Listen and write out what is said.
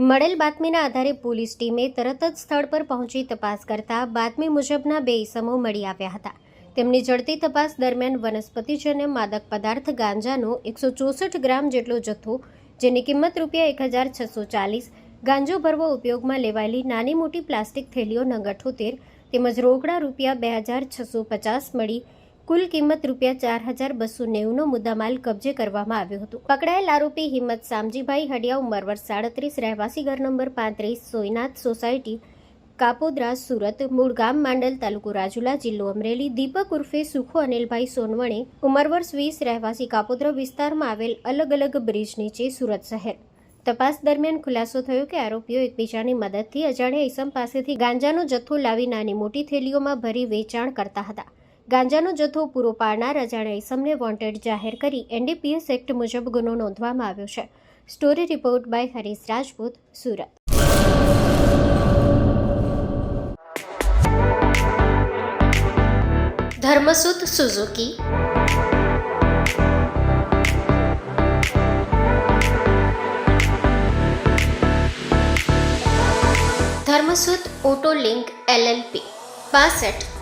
મળેલ બાતમીના આધારે પોલીસ ટીમે તરત જ સ્થળ પર પહોંચી તપાસ કરતા બાતમી મુજબના બે ઇસમો મળી આવ્યા હતા. તેમની ઝડપી તપાસ દરમિયાન વનસ્પતિજન્ય માદક પદાર્થ ગાંજાનો એકસો ચોસઠ ગ્રામ જેટલો જથ્થો, જેની કિંમત રૂપિયા એક હજાર છસો ચાલીસ ગાંજો ભરવો ઉપયોગમાં લેવાયેલી નાની મોટી પ્લાસ્ટિક થેલીઓ નંગ અઠ્ઠોતેર તેમજ રોકડા રૂપિયા બે હજાર છસો પચાસ મળી કુલ કિંમત રૂપિયા ચાર હજાર બસો નેવુંનો મુદ્દામાલ કબજે કરવામાં આવ્યો હતો. પકડાયેલ આરોપી હિંમત સામજીભાઈ હડિયા ઉંમર વર્ષ સાડત્રીસ, રહેવાસી ઘર નંબર પાંત્રીસ સોયનાથ સોસાયટી, કાપોદ્રા, સુરત મૂળ ગામ માંડલ તાલુકો રાજુલા જિલ્લો અમરેલી. દીપક ઉર્ફે સુખો અનિલભાઈ સોનવણે ઉમરવર સ્વીસ વીસ, રહેવાસી કાપોદ્રા વિસ્તારમાં આવેલ અલગ અલગ બ્રિજ નીચે સુરત શહેર. તપાસ દરમિયાન ખુલાસો થયો કે આરોપીઓ એકબીજાની મદદથી અજાણ્યા ઈસમ પાસેથી ગાંજાનો જથ્થો લાવી નાની મોટી થેલીઓમાં ભરી વેચાણ કરતા હતા. ગાંજાનો જથ્થો પૂરો પાડનાર અજાણ્યા ઇસમને વોન્ટેડ જાહેર કરી એનડીપીએસ એક્ટ મુજબ ગુનો નોંધવામાં આવ્યો છે. Story report by Harish Rajput, Surat. Dharmsut Suzuki. Dharmsut auto link LLP બાસઠ